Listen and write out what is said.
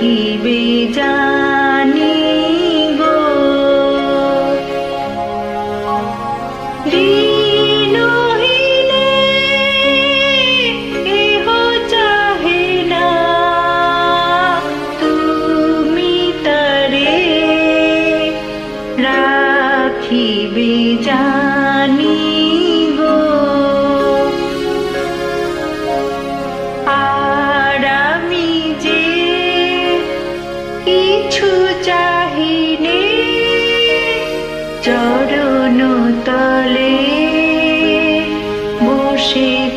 দেখিবে জানি গো। দিনহীনে এহ চাহে না তুমি তারে রাখিবে জানি কিছু চাহিনি। চরণ তলে বসে